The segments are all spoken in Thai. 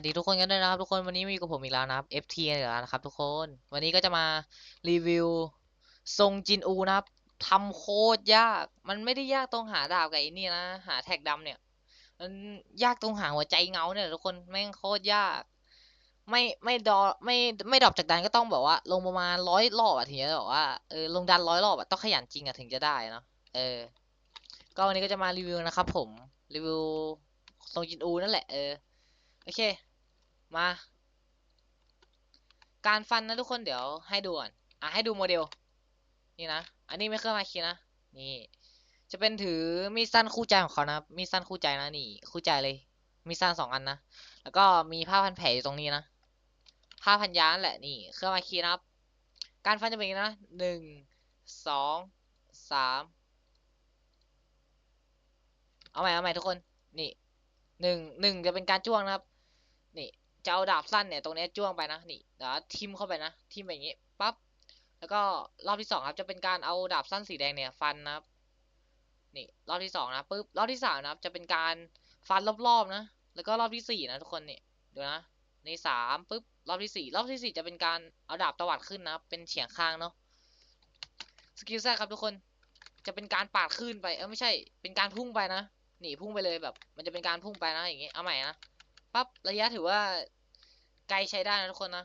สดีทุกคนกันด้วยนะครับทุกคนวันนี้มีกับผมอีกแล้วนะครับ FT กันอีกแล้วนะครับ ทุกคนวันนี้ก็จะมารีวิวทรงจินอูนะครับทำโคตรยากมันไม่ได้ยากตรงหาดาบกับไอ้นี่นะหาแท็กดำเนี่ยมันยากตรงหาหัวใจเงาเนี่ยทุกคนแม่งโคตรยาก ไม่ไม่ดอไม่ไม่ดรอปจากดันก็ต้องแบบว่า ลงประมาณร้อยรอบอะถึงจะแบบว่าเออลงดันร้อยรอบอะต้องขยันจริงอะถึงจะได้เนาะเออ ก็วันนี้ก็จะมารีวิวนะครับ ผมรีวิวทรงจินอูนั่นแหละเออโอเค มา การฟันนะทุกคนเดี๋ยวให้ดูก่อนอะให้ดูโมเดล นี่นะ อันนี้ไม่เครื่องมาคีนะ นี่ จะเป็นถือมีดสั้นคู่ใจของเขานะมีดสั้นคู่ใจนะนี่ คู่ใจเลย มีดสั้นสองอันนะ แล้วก็มีผ้าพันแผลอยู่ตรงนี้นะ ผ้าพันยานั่นแหละนี่ เครื่องมาคีนะครับ การฟันจะเป็นอย่างนี้นะหนึ่งสองสามเอาใหม่เอาใหม่ทุกคน นี่หนึ่งหนึ่งจะเป็นการจ้วงนะครับ นี่ จะเอาดาบสั้นเนี่ยตรงนี้จ้วงไปนะนี่เดี๋ยวทิมเข้าไปนะทิมแบบนี้ปั๊บแล้วก็รอบที่สองครับจะเป็นการเอาดาบสั้นสีแดงเนี่ยฟันนะครับนี่รอบที่สองนะปุ๊บรอบที่สามนะครับ จะเป็นการฟันรอบๆนะ แล้วก็รอบที่สี่นะทุกคนนี่ดูนะในสามปุ๊บรอบที่สี่รอบที่สี่จะเป็นการเอาดาบตวัดขึ้นนะเป็นเฉียงข้างเนาะสกิลแซดครับทุกคนจะเป็นการปาดขึ้นไปเออไม่ใช่เป็นการพุ่งไปนะหนีพุ่งไปเลยแบบ มันจะเป็นการพุ่งไปนะอย่างงี้เอาใหม่นะ ปั๊บระยะถือว่า ไกลใช้ได้นะทุกคนนะ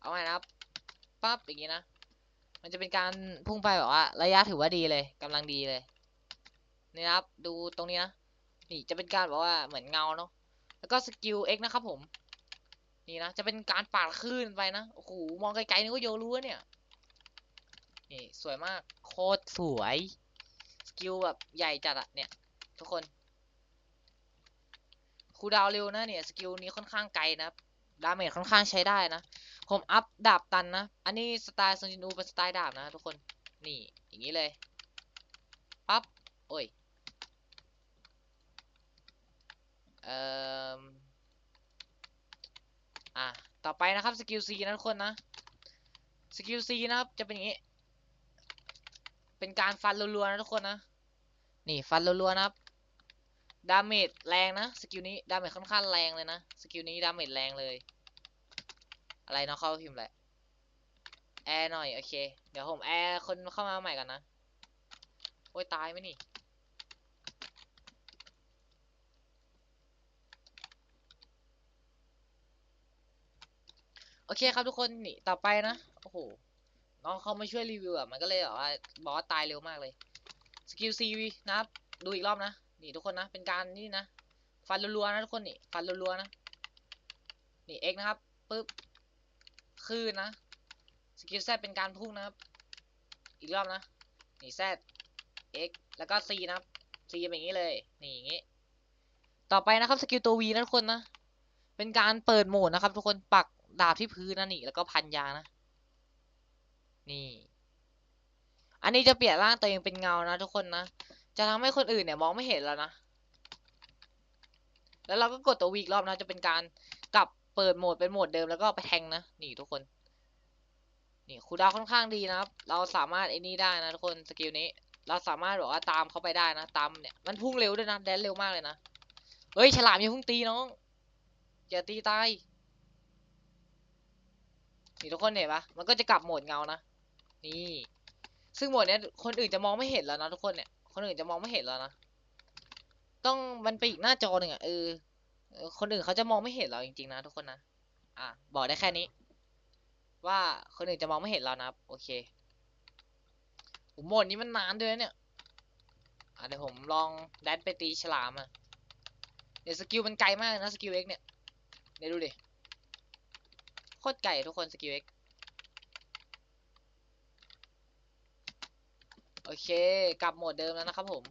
เอาใหมนะครับปั๊บอย่างงี้นะ มันจะเป็นการพุ่งไปแบบว่า ระยะถือว่าดีเลยกำลังดีเลยนี่นะครับ ดูตรงนี้นะนี่จะเป็นการแบบว่าเหมือนเงาเนาะแล้วก็สกิล X นะครับผมนี่นะจะเป็นการปาดขึ้นไปนะโอ้โหมองไกลๆนี่ก็โยรู้เนี่ยนี่สวยมากโคตรสวยสกิลแบบใหญ่จัดอะเนี่ย ทุกคน คูดาวเร็วนะเนี่ยสกิลนี้ค่อนข้างไกลนะดาเมจค่อนข้างใช้ได้นะ ผมอัพดาบตันนะ อันนี้สไตล์ซันจินูเป็นสไตล์ดาบนะทุกคนนี่อย่างนี้เลยปั๊บโอ้ยเอ่ออะต่อไปนะครับสกิล C นะทุกคนนะสกิล C นะครับจะเป็นอย่างนี้ เป็นการฟันรัวๆนะทุกคนนะนี่ฟันรัวๆนะครับ ดาเมจแรงนะสกิลนี้ดาเมจค่อนข้างแรงเลยนะสกิลนี้ดาเมจแรงเลย อะไรเนาะเข้าพิมพ์แหละแอร์หน่อยโอเค เดี๋ยวผมแอร์คนเข้ามาใหม่กันนะโอ้ยตายไหมนี่โอเคครับทุกคนนี่ต่อไปนะโอ้โหน้องเขามาช่วยรีวิวอะมันก็เลยแบบว่าบอสตายเร็วมากเลยสกิลซีนะดูอีกรอบนะ นี่ทุกคนนะ เป็นการนี่นะ ฟันรัวๆนะทุกคนนี่ ฟันรัวๆนะ นี่ X นะครับปึ๊บคืนนะสกิล Z เป็นการพุ่งนะครับ อีกรอบนะ นี่ Z X แล้วก็ C นะครับ C เป็นอย่างนี้เลย นี่อย่างนี้ ต่อไปนะครับสกิลตัว V นะทุกคนนะ เป็นการเปิดโหมดนะครับ ทุกคน ปักดาบที่พื้นนะนี่ แล้วก็พันยางนะ นี่ อันนี้จะเปลี่ยนร่างตัวเองเป็นเงานะทุกคนนะ จะทำให้คนอื่นเนี่ยมองไม่เห็นแล้วนะ แล้วเราก็กดตัววีกรอบนะ จะเป็นการกลับเปิดโหมดเป็นโหมดเดิมแล้วก็ไปแทงนะ นี่ทุกคน นี่คูดาวค่อนข้างดีนะครับ เราสามารถไอ้นี่ได้นะทุกคนสกิลนี้ เราสามารถแบบว่าตามเขาไปได้นะ ตามเนี่ย มันพุ่งเร็วด้วยนะแดนเร็วมากเลยนะ เฮ้ยฉลามอย่าพุ่งตีน้อง อย่าตีตาย นี่ทุกคนเห็นปะมันก็จะกลับโหมดเงานะ นี่ ซึ่งโหมดเนี้ยคนอื่นจะมองไม่เห็นแล้วนะทุกคนเนี่ย คนอื่นจะมองไม่เห็นแล้วนะ ต้องมันไปอีกหน้าจอหนึ่งอะเออคนอื่นเขาจะมองไม่เห็นเราจริงๆนะทุกคนนะ อะ บอกได้แค่นี้ ว่าคนอื่นจะมองไม่เห็นเรานะครับ โอเคโหโหมดนี้มันนานด้วยเนี่ยอะเดี๋ยวผมลองแดนไปตีฉลามอะเดี๋ยวสกิลมันไกลมากเลยนะสกิลเอ็กเนี่ยเดี๋ยวดูดิโคตรไกลทุกคนสกิลเอ็ก โอเค กลับโหมดเดิมแล้วนะครับผม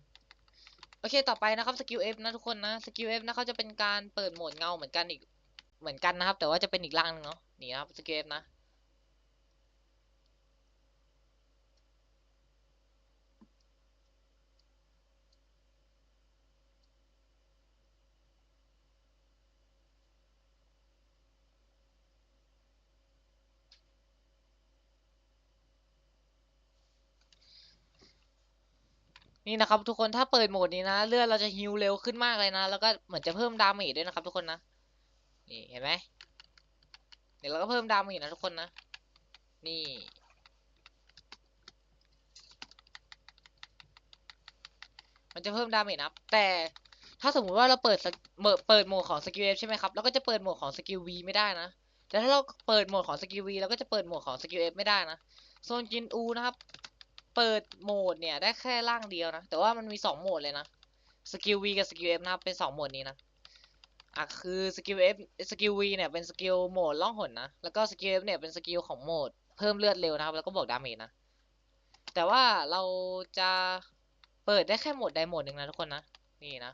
โอเค ต่อไปนะครับสกิลเอฟนะทุกคนนะสกิลเอฟนะเขาจะเป็นการเปิดโหมดเงาเหมือนกันอีกเหมือนกันนะครับ แต่ว่าจะเป็นอีกร่างหนึงเนาะนี่นะครับสกิลเอฟนะ นี่นะครับทุกคนถ้าเปิดโหมดนี้นะเลือดเราจะฮิวเร็วขึ้นมากเลยนะ แล้วก็เหมือนจะเพิ่มดาเมจด้วยนะครับ ทุกคนนะนี่เห็นไหมเดี๋ยวเราก็เพิ่มดาเมจนะทุกคนนะนี่มันจะเพิ่มดาเมจนะแต่ถ้าสมมุติว่าเราเปิดเปิดโหมดของสกิล F ใช่ไหมครับเราก็จะเปิดโหมดของสกิล V ไม่ได้นะแต่ถ้าเราเปิดโหมดของสกิล V เราก็จะเปิดโหมดของสกิล F ไม่ได้นะโซนจินอูนะครับ เปิดโหมดเนี่ย ได้แค่ร่างเดียวนะ แต่ว่ามันมีสองโหมดเลยนะสกิล V กับสกิล F นะครับเป็นสองโหมดนี้นะอะคือสกิล F สกิล V เนี่ยเป็นสกิลโหมดล่องหนนะแล้วก็สกิล F เนี่ยเป็นสกิลของโหมดเพิ่มเลือดเร็วนะครับ แล้วก็บวกดาเมจนะแต่ว่าเราจะเปิดได้แค่โหมดใดโหมดหนึ่งนะทุกคนนะนี่นะ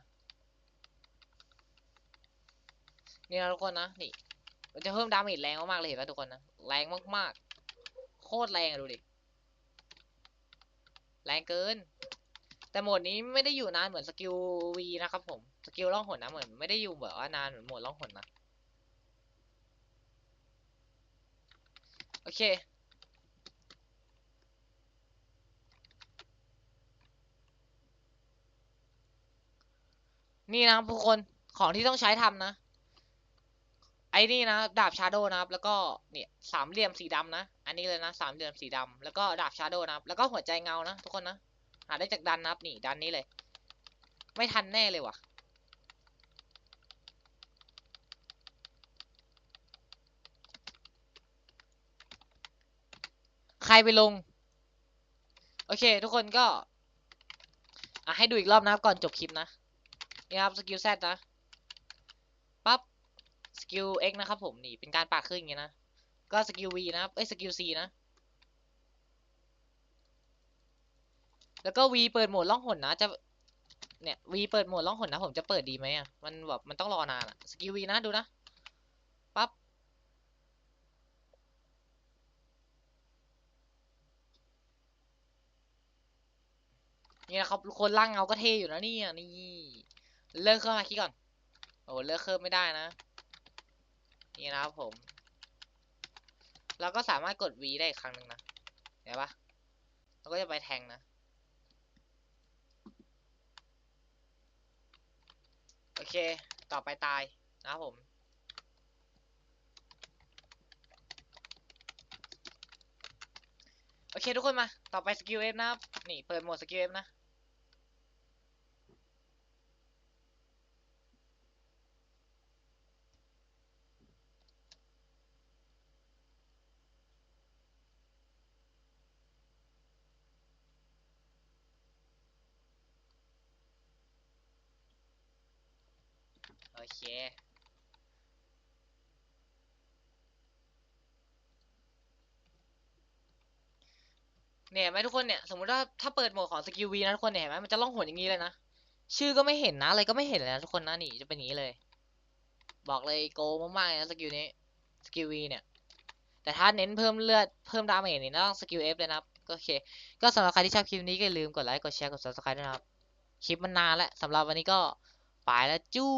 นี่นะทุกคนนะนี่มันจะเพิ่มดาเมจแรงมากๆเลยเห็นไหมทุกคนนะแรงมากๆ โคตรแรงอะดูดิ แรงเกิน แต่โหมดนี้ไม่ได้อยู่นานเหมือนสกิล V นะครับผม สกิลล่องหนนะเหมือนไม่ได้อยู่แบบว่านานเหมือนโหมดล่องหนนะ โอเคนี่นะครับทุกคนของที่ต้องใช้ทำนะ ไอ้นี่นะดาบชาโดนะครับ แล้วก็เนี่ยสามเหลี่ยมสีดำนะ อันนี้เลยนะสามเหลี่ยมสีดำแล้วก็ดาบชาโดนะครับ แล้วก็หัวใจเงานะทุกคนนะหาได้จากดันนะครับนี่ดันนี้เลย ไม่ทันแน่เลยว่ะใครไปลง โอเค ทุกคนก็ อะให้ดูอีกรอบนะครับก่อนจบคลิปนะ นี่ครับสกิล Z นะ สกิล X นะครับผมนี่เป็นการปากขึ้นอย่างเงี้ยนะ ก็สกิล V นะครับ เอ้ยสกิล C นะ แล้วก็ V เปิดโหมดล่องหนนะ จะเนี่ย V เปิดโหมดล่องหนนะ ผมจะเปิดดีไหมอะ มันแบบมันต้องรอนานอะ สกิล V นะดูนะปั๊บนี่นะครับคนล่างเงาก็เท่อยู่นะนี่นี่เลิกเครื่องมาคิดก่อน โอ้เลิกเครื่องไม่ได้นะ นี่นะครับผม เราก็สามารถกด V ได้อีกครั้งหนึ่งนะเห็นปะเราก็จะไปแทงนะ โอเค ต่อไปตายนะครับผมโอเคทุกคนมา ต่อไปสกิล F นะครับ นี่เปิดโหมดสกิล F นะ เค เนี่ยเห็นไหมทุกคนเนี่ย สมมติว่าถ้าเปิดโหมดของสกิลวีนะทุกคนเนี่ยเห็นไหมมันจะล่องหนอย่างนี้เลยนะ ชื่อก็ไม่เห็นนะ อะไรก็ไม่เห็นเลยนะทุกคนนะนี่จะเป็นอย่างนี้เลย บอกเลยโกมากๆเลยนะสกิลนี้สกิลวีเนี่ย แต่ถ้าเน้นเพิ่มเลือดเพิ่มดาเมจนี่ต้องสกิลเอฟเลยนะครับก็โอเค ก็สำหรับใครที่ชอบคลิปนี้ก็อย่าลืมกดไลค์ กดแชร์ กด subscribe ด้วยนะครับ คลิปมันนานแล้วสำหรับวันนี้ก็ไปแล้วจู้